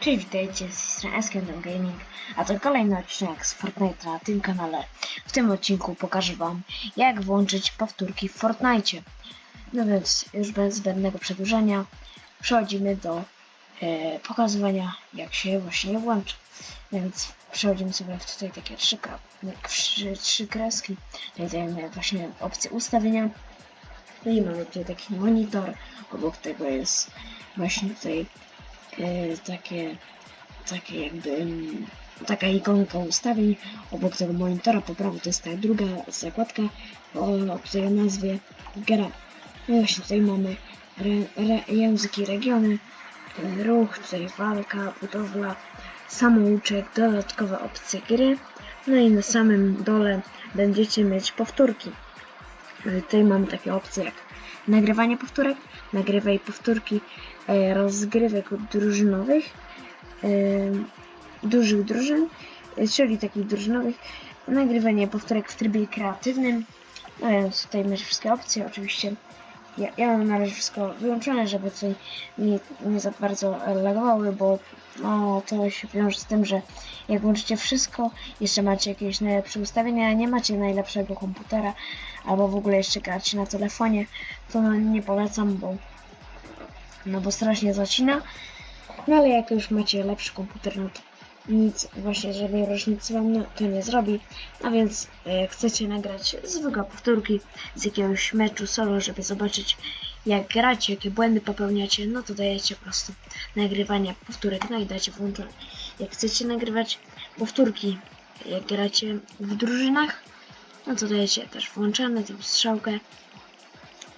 Cześć, witajcie z strony Eskendem Gaming, a to kolejny odcinek z Fortnite'a na tym kanale. W tym odcinku pokażę Wam, jak włączyć powtórki w Fortnite. No więc, już bez zbędnego przedłużenia, przechodzimy do e, pokazywania, jak się właśnie włącza. Więc przechodzimy sobie w tutaj takie trzy, trzy, trzy kreski. Tutaj dajemy właśnie opcję ustawienia. No i mamy tutaj taki monitor, obok tego jest właśnie tutaj takie, takie jakby taka ikonka ustawień obok tego monitora po prawo to jest ta druga zakładka o, o której nazwie gra. No właśnie tutaj mamy re, re, języki regiony, ruch, tutaj walka, budowla, samouczek, dodatkowe opcje gry. No i na samym dole będziecie mieć powtórki. E, Tutaj mamy takie opcje jak nagrywanie powtórek, nagrywaj powtórki e, rozgrywek drużynowych, e, dużych drużyn, e, czyli takich drużynowych, nagrywanie powtórek w trybie kreatywnym. No tutaj macie wszystkie opcje, oczywiście. Ja, ja mam na razie wszystko wyłączone, żeby tutaj nie, nie za bardzo lagowały, bo no, to się wiąże z tym, że jak włączycie wszystko, jeszcze macie jakieś najlepsze ustawienia, nie macie najlepszego komputera, albo w ogóle jeszcze gracie na telefonie, to no, nie polecam, bo no bo strasznie zacina. No ale jak już macie lepszy komputer, no to nic właśnie żadnej różnicy wam to nie zrobi. A więc jak chcecie nagrać zwykłe powtórki z jakiegoś meczu solo, żeby zobaczyć jak gracie, jakie błędy popełniacie, no to dajecie po prostu nagrywanie powtórek, no i dacie włączone. Jak chcecie nagrywać powtórki, jak gracie w drużynach, no to dajecie też włączone, tą strzałkę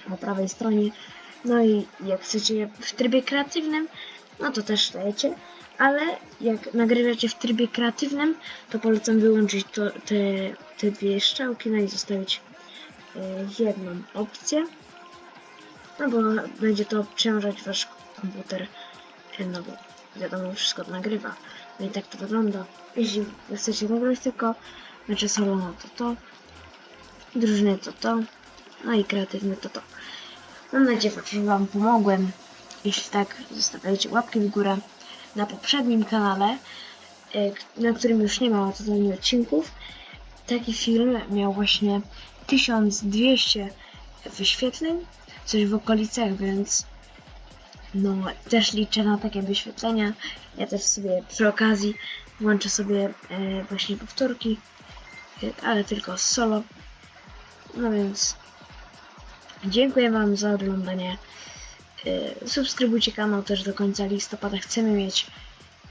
po prawej stronie. No i jak chcecie w trybie kreatywnym, no to też dajecie. Ale jak nagrywacie w trybie kreatywnym, to polecam wyłączyć to, te, te dwie strzałki, no i zostawić y, jedną opcję. No bo będzie to obciążać wasz komputer, no bo wiadomo, wszystko nagrywa. No i tak to wygląda. Jeśli chcecie nagrać tylko mecze solo, no to to, drużyny to to, no i kreatywny to to. Mam nadzieję, że Wam pomogłem. Jeśli tak, zostawiajcie łapki w górę. Na poprzednim kanale, k- na którym już nie ma totalnie odcinków, taki film miał właśnie 1200 wyświetleń, coś w okolicach, więc no też liczę na takie wyświetlenia. Ja też sobie przy okazji włączę sobie e, właśnie powtórki, y, ale tylko solo. No więc Dziękuję Wam za oglądanie. Yy, Subskrybujcie kanał też do końca listopada. Chcemy mieć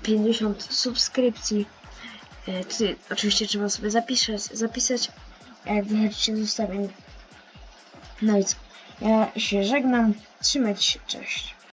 50 subskrypcji. Yy, Ty, oczywiście trzeba sobie zapisać, zapisać, wychodzicie z ustawień. No i co? Ja się żegnam. Trzymajcie się. Cześć.